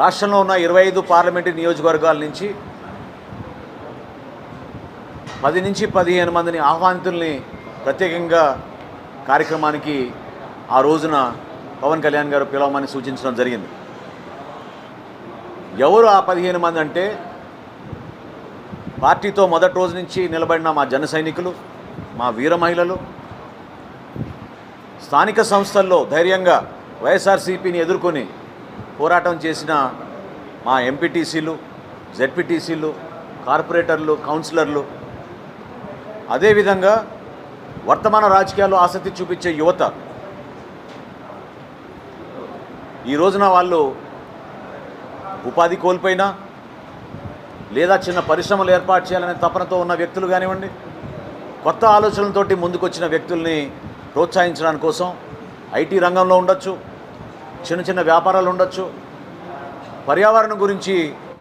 రాష్ట్రంలో ఉన్న ఇరవై ఐదు పార్లమెంటరీ నియోజకవర్గాల నుంచి పది నుంచి పదిహేను మందిని ఆహ్వానితుల్ని ప్రత్యేకంగా కార్యక్రమానికి ఆ రోజున పవన్ కళ్యాణ్ గారు పిలవమని సూచించడం జరిగింది. ఎవరు ఆ పదిహేను మంది అంటే పార్టీతో మొదటి రోజు నుంచి నిలబడిన మా జన సైనికులు మా వీర మహిళలు స్థానిక సంస్థల్లో ధైర్యంగా వైఎస్ఆర్సీపీని ఎదుర్కొని పోరాటం చేసిన మా ఎంపీటీసీలు జెడ్పీటీసీలు కార్పొరేటర్లు కౌన్సిలర్లు అదేవిధంగా వర్తమాన రాజకీయాల్లో ఆసక్తి చూపించే యువత. ఈ రోజున వాళ్ళు ఉపాధి కోల్పోయినా లేదా చిన్న పరిశ్రమలు ఏర్పాటు చేయాలనే తపనతో ఉన్న వ్యక్తులు కానివ్వండి కొత్త ఆలోచనలతోటి ముందుకొచ్చిన వ్యక్తుల్ని ప్రోత్సహించడానికి కోసం ఐటీ రంగంలో ఉండొచ్చు చిన్న చిన్న వ్యాపారాలు ఉండొచ్చు. పర్యావరణం గురించి